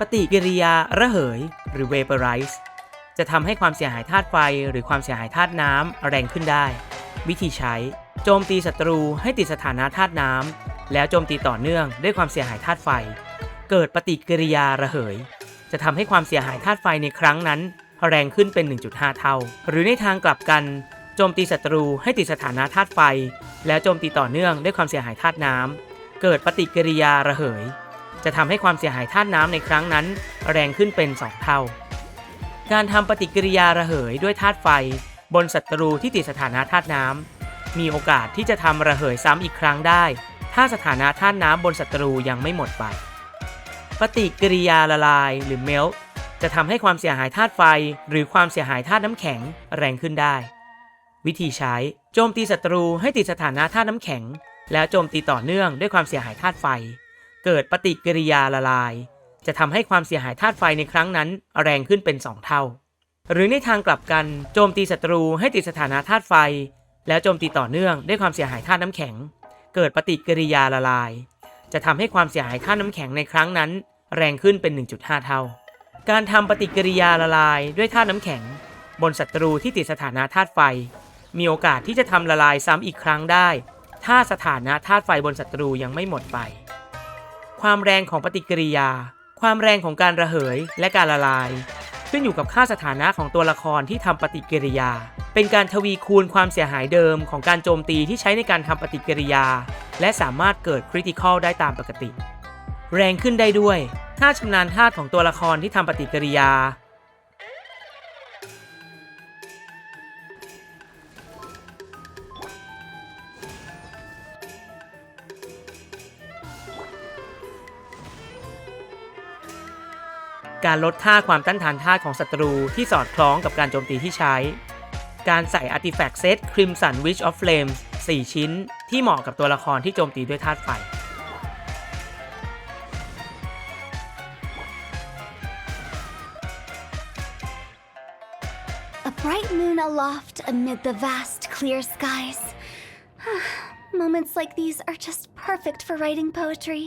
ปฏิกิริยาระเหย หรือ vaporize จะทำให้ความเสียหายธาตุไฟ หรือความเสียหายธาตุน้ำแรงขึ้นได้ วิธีใช้ โจมตีศัตรูให้ติดสถานะธาตุน้ำแล้วโจมตีต่อเนื่องด้วยความเสียหายธาตุไฟ เกิดปฏิกิริยาระเหย จะทำให้ความเสียหายธาตุไฟในครั้งนั้น แรงขึ้นเป็น 1.5 เท่า หรือในทางกลับกัน โจมตีศัตรูให้ติดสถานะธาตุไฟ แล้วโจมตีต่อเนื่องด้วยความเสียหายธาตุน้ำเกิดปฏิกิริยาระเหย จะทำให้ความเสียหายธาตุน้ำในครั้งนั้น แรงขึ้นเป็น 2 เท่า การทำปฏิกิริยาระเหยด้วยธาตุไฟ บนศัตรูที่ติดสถานะธาตุน้ำมีโอกาสที่จะทำระเหยซ้ำอีกครั้งได้ ถ้าสถานะธาตุน้ำบนศัตรูยังไม่หมดไป ปฏิกิริยาละลายหรือ melt จะทำให้ความเสียหายธาตุไฟ หรือความเสียหายธาตุน้ำแข็งแรงขึ้นได้ วิธีใช้โจมตีศัตรูให้ติดสถานะธาตุน้ำแข็ง แล้วโจมตีต่อเนื่องด้วยความเสียหายธาตุไฟ เกิดปฏิกิริยาละลาย จะทำให้ความเสียหายธาตุไฟในครั้งนั้น แรงขึ้นเป็น 2 เท่า หรือในทางกลับกันโจมตีศัตรูให้ติดสถานะธาตุไฟ แล้วโจมตีต่อเนื่องด้วยความเสียหายธาตุน้ำแข็ง เกิดปฏิกิริยาละลาย จะทำให้ความเสียหายธาตุน้ำแข็งในครั้งนั้น แรงขึ้นเป็น 1.5 เท่า การทำปฏิกิริยาละลายด้วยธาตุน้ำแข็ง บนศัตรูที่ติดสถานะธาตุไฟ มีโอกาสที่จะทำละลายซ้ำอีกครั้งได้ ถ้าสถานะธาตุไฟบนศัตรูยังไม่หมดไป ความแรงของปฏิกิริยา ความแรงของการระเหยและการละลาย ขึ้นอยู่กับค่าสถานะของตัวละครที่ทำปฏิกิริยา เป็นการทวีคูณความเสียหายเดิมของการโจมตีที่ใช้ในการทำปฏิกิริยา และสามารถเกิดคริติคอลได้ตามปกติ แรงขึ้นได้ด้วยถ้าชำนาญธาตุของตัวละครที่ทำปฏิกิริยา การลดค่าความต้านทานท่าของศัตรูที่สอดคล้องกับการโจมตีที่ใช้ การใส่อาร์ติแฟกต์เซตคริมสันวิชออฟเฟลมส์4ชิ้น ที่เหมาะกับตัวละครที่โจมตีด้วยธาตุไฟ Moments like these are just perfect for writing poetry.